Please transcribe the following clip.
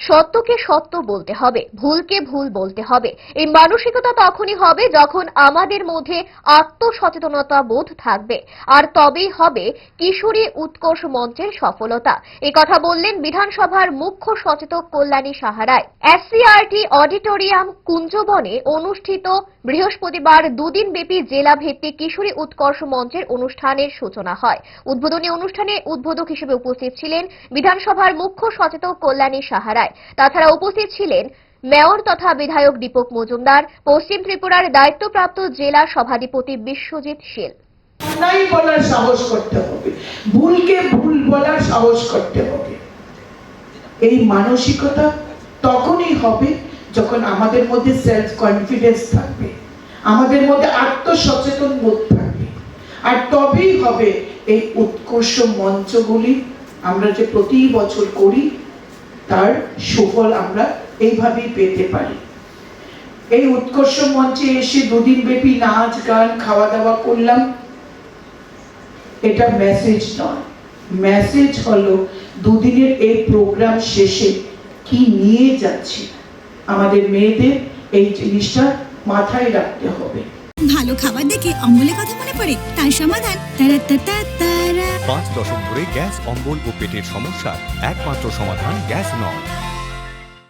সত্যকে সত্য বলতে হবে, ভুলকে ভুল বলতে হবে। এই মানসিকতা তখনই হবে যখন আমাদের মধ্যে আত্মসচেতনতা বোধ থাকবে। আর তবেই হবে কিশোরী উৎকর্ষ মঞ্চের সফলতা। এ কথা বললেন বিধানসভার মুখ্য সচেতক কল্যাণী সাহারায়। এসসিআরটি অডিটোরিয়াম কুঞ্জবনে অনুষ্ঠিত বৃহস্পতিবার দুদিন ব্যাপী জেলা ভিত্তিক কিশোরী উৎকর্ষ মঞ্চের অনুষ্ঠানের সূচনা হয়। উদ্বোধনী অনুষ্ঠানে উদ্বোধক হিসেবে উপস্থিত ছিলেন বিধানসভার মুখ্য সচেতক কল্যাণী সাহারায়। তাছাড়া উপস্থিত ছিলেন মেয়র তথা বিধায়ক দীপক মজুমদার, পশ্চিম ত্রিপুরার দায়িত্বপ্রাপ্ত জেলা সভাধিপতি বিশ্বজিৎ শীল নাই বলার সাহস করতে হবে। ভুলকে ভুল বলার সাহস করতে হবে। এই মানসিকতা তখনই হবে যখন আমাদের মধ্যে সেলফ কনফিডেন্স থাকবে। আমাদের মধ্যে আত্মসচেতন বোধ থাকবে। আর তবেই হবে এই উৎকর্ষ মঞ্চগুলি। আমরা যে প্রতি বছর করি তার সুফল আমরা এইভাবেই পেতে পারি। এই উৎকর্ষ মঞ্চে এসে দুদিন ব্যাপী নাচ, গান খাওয়া দাওয়া করলাম। এটা মেসেজ নয়। মেসেজ হলো দুদিনের এই প্রোগ্রাম শেষে কি নিয়ে যাচ্ছি। আমাদের মেয়েদের এই জিনিসটা মাথায় রাখতে হবে। ভালো খাবার দেখে অম্বলের কথা মনে পড়ে, তার সমাধান। পাঁচ দশক ধরে গ্যাস, অম্বল ও পেটের সমস্যার একমাত্র সমাধান গ্যাস নয়।